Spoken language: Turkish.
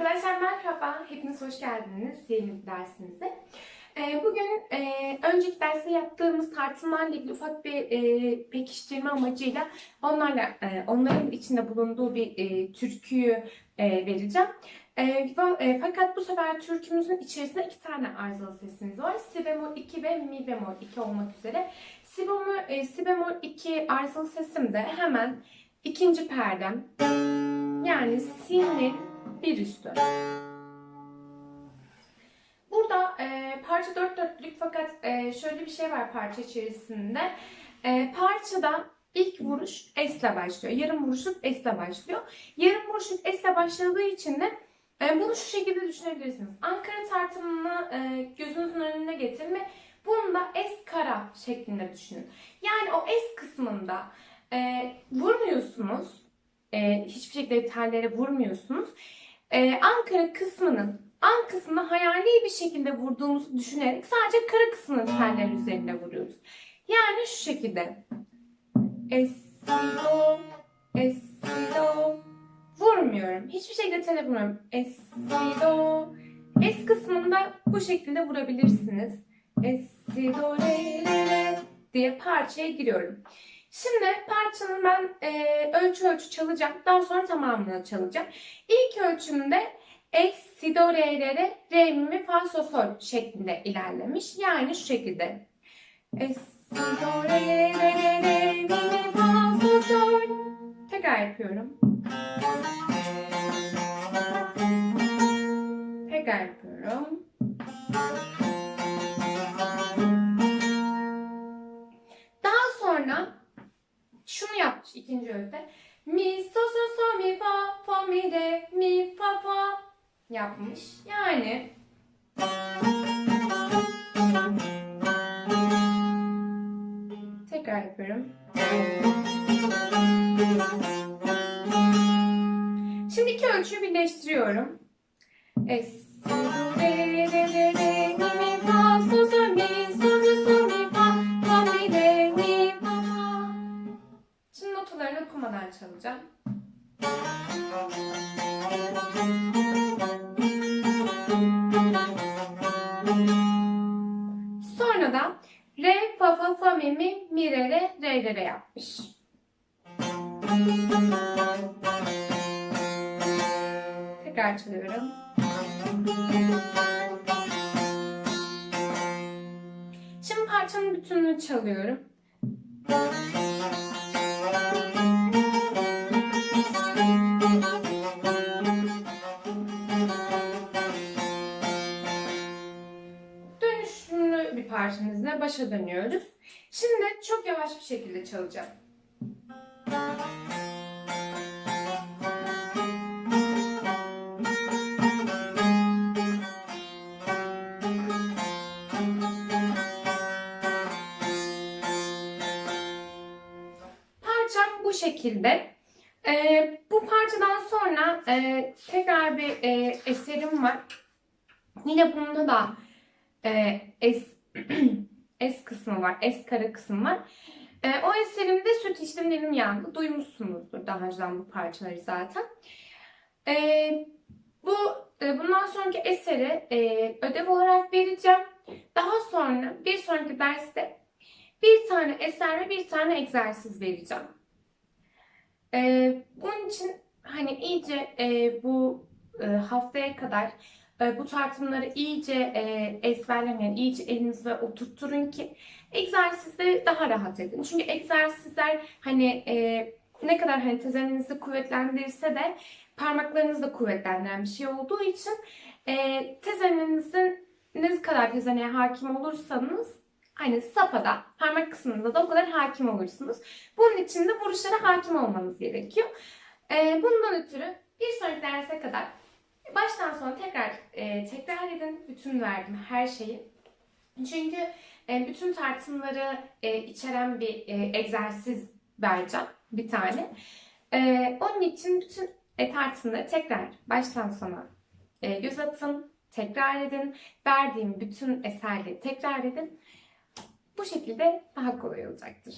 Arkadaşlar merhaba, hepiniz hoş geldiniz yeni dersimize. Ee, Bugün e, önceki derste yaptığımız tartımlarla ilgili ufak bir e, pekiştirme amacıyla onlarla e, onların içinde bulunduğu bir türküyü vereceğim. Fakat bu sefer türkümüzün içerisinde iki tane arızalı sesimiz var. Si bemol 2 ve mi bemol 2 olmak üzere. Si bemol, si bemol 2 arızalı sesim de hemen ikinci perdem yani si'nin bir üstü. Burada e, parça dört dörtlük fakat e, şöyle bir şey var parça içerisinde. E, parçada ilk vuruş S'le başlıyor. Yarım vuruşluk S'le başlıyor. Yarım vuruşluk S'le başladığı için de e, bunu şu şekilde düşünebilirsiniz. Ankara tartımını e, gözünüzün önüne getirin ve bunu da S kara şeklinde düşünün. Yani o S kısmında e, vurmuyorsunuz. E, hiçbir şekilde tellere vurmuyorsunuz. Ee, Ankara kısmının an kısmına hayali bir şekilde vurduğumuzu düşünerek sadece kara kısmının telleri üzerinde vuruyoruz. Yani şu şekilde. Esido, esido. Vurmuyorum. Hiçbir şekilde tele vurmuyorum. Esido. Es kısmında bu şekilde vurabilirsiniz. Esido, re, re, re diye parçaya giriyorum. Şimdi parçanın ben e, ölçü ölçü çalacağım. Daha sonra tamamını çalacağım. İlk ölçümde es, si, do, re, re, re, re, mi, fa, sol, sol şeklinde ilerlemiş. Yani şu şekilde. Es, si, do, re, re, re, re, mi, mi, fa, sol, sol. Tekrar yapıyorum. Tekrar yapıyorum. Daha sonra yapmış ikinci ölçüde. Mi, so, so, so, mi, fa, fa, mi, re, mi, fa, fa yapmış. Yani tekrar yapıyorum. Şimdi iki ölçüyü birleştiriyorum. Es, re, re, re, re, okumadan çalacağım. Sonra da re, fa, fa, fa, mi, mi, mi, re, re, re, re, re yapmış. Tekrar çalıyorum. Şimdi parçanın bütününü çalıyorum. Parçamızla başa dönüyoruz. Şimdi çok yavaş bir şekilde çalacağım. Parçam bu şekilde. Ee, bu parçadan sonra e, tekrar bir e, eserim var. Yine bunda da e, es, es kısmı var, es kara kısmı var. E, o eserimde süt içtim dilim yandı. Duymuşsunuzdur daha önceden bu parçaları zaten. E, bu e, bundan sonraki eseri e, ödev olarak vereceğim. Daha sonra bir sonraki derste bir tane eser ve bir tane egzersiz vereceğim. E, bunun için hani iyice e, bu e, haftaya kadar bu tartımları iyice e, ezberleyin, yani iyice elinize oturtturun ki egzersizde daha rahat edin. Çünkü egzersizler hani e, ne kadar hani tezeninizi kuvvetlendirirse de parmaklarınızı da kuvvetlendiren bir şey olduğu için e, tezeninizin ne kadar tezeneye hakim olursanız hani sapada, parmak kısmında da o kadar hakim olursunuz. Bunun için de vuruşlara hakim olmanız gerekiyor. E, bundan ötürü bir sonraki derse kadar baştan sona tekrar e, tekrar edin. Bütün verdim her şeyi. Çünkü e, bütün tartımları e, içeren bir e, egzersiz vereceğim. Bir tane. E, onun için bütün e, tartımları tekrar baştan sona e, göz atın. Tekrar edin. Verdiğim bütün eserleri tekrar edin. Bu şekilde daha kolay olacaktır.